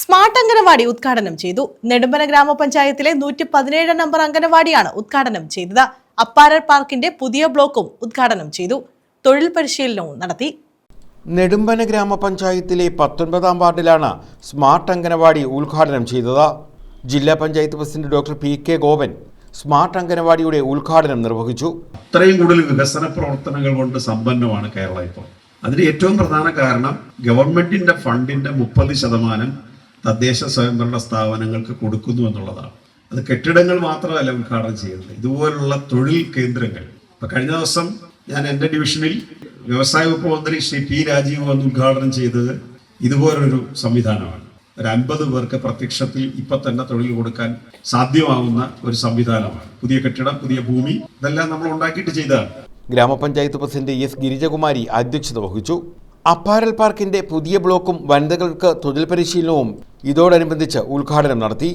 Smart anganwadi ഉദ്ഘാടനം ചെയ്തു. നെടുമ്പന ഗ്രാമപഞ്ചായത്തിലെ നൂറ്റി പതിനേഴ് നമ്പർ അംഗനവാടിയാണ് ഉദ്ഘാടനം ചെയ്തത്. അപ്പാരർ പാർക്കിന്റെ പുതിയ ബ്ലോക്കും ഉദ്ഘാടനം ചെയ്തു. തൊഴിൽ പരിശീലനവും നടത്തി. നെടുമ്പന ഗ്രാമപഞ്ചായത്തിലെ പത്തൊൻപതാം വാർഡിലാണ് സ്മാർട്ട് അംഗനവാടി ഉദ്ഘാടനം ചെയ്തത്. ജില്ലാ panchayat president doctor P K Gopan smart അംഗനവാടിയുടെ ഉദ്ഘാടനം നിർവഹിച്ചു. അത്രയും കൂടുതൽ വികസന പ്രവർത്തനങ്ങൾ കൊണ്ട് സമ്പന്നമാണ് കേരളം ഇപ്പോൾ. അതിന് ഏറ്റവും പ്രധാന കാരണം ഗവൺമെന്റിന്റെ ഫണ്ടിന്റെ മുപ്പത് ശതമാനം തദ്ദേശ സ്വയംഭരണ സ്ഥാപനങ്ങൾക്ക് കൊടുക്കുന്നു എന്നുള്ളതാണ്. അത് കെട്ടിടങ്ങൾ മാത്രമല്ല ഉദ്ഘാടനം ചെയ്യുന്നത്. ഇതുപോലുള്ള തൊഴിൽ കേന്ദ്രങ്ങൾ. ഇപ്പൊ കഴിഞ്ഞ ദിവസം ഞാൻ എന്റെ ഡിവിഷനിൽ വ്യവസായ വകുപ്പ് മന്ത്രി ശ്രീ പി രാജീവ് വന്ന് ഉദ്ഘാടനം ചെയ്തത് ഇതുപോലൊരു സംവിധാനമാണ്. ഒരു അൻപത് പേർക്ക് പ്രത്യക്ഷത്തിൽ ഇപ്പൊ തന്നെ തൊഴിൽ കൊടുക്കാൻ സാധ്യമാവുന്ന ഒരു സംവിധാനമാണ്. പുതിയ കെട്ടിടം പുതിയ ഭൂമി ഇതെല്ലാം നമ്മൾ ഉണ്ടാക്കിയിട്ട് ചെയ്തതാണ്. ഗ്രാമപഞ്ചായത്ത് പ്രസിഡന്റ് എസ് ഗിരിജകുമാരി അധ്യക്ഷത വഹിച്ചു. അപ്പാരൽ പാർക്കിന്റെ പുതിയ ബ്ലോക്കും വനിതകൾക്ക് തൊഴിൽ പരിശീലനവും ഇതോടനുബന്ധിച്ച് ഉദ്ഘാടനം നടത്തി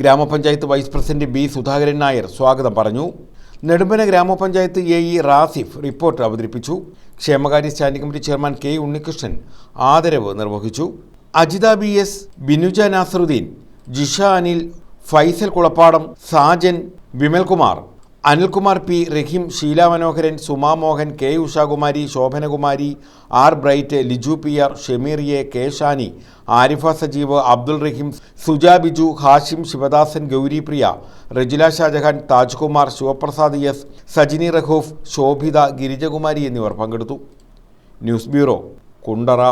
ഗ്രാമപഞ്ചായത്ത് vice president B Sudhakaran Nair സ്വാഗതം പറഞ്ഞു. നെടുമ്പന ഗ്രാമപഞ്ചായത്ത് എ ഇ റാസിഫ് റിപ്പോർട്ട് അവതരിപ്പിച്ചു. ക്ഷേമകാര്യ standing committee chairman K Unnikrishnan ആദരവ് നിർവഹിച്ചു. Ajitha B S Binuja Nasaruddin Jisha Anil Faisal Kulappadam Sajan Vimalkumar Anilkumar P Rahim Sheela Manoharan Suma Mohan K. Ushakumari Shobhanakumari R Bright Liju P R Shemeer A K. Shani Arifa Sajeev Abdul Rahim Suja Biju Hashim Sivadasan Gouripriya Rajila Shajahan Tajkumar Sivaprasad S Sajini Rahoof Shobhitha Girijakumari എന്നിവർ പങ്കെടുത്തു. News bureau Kundara.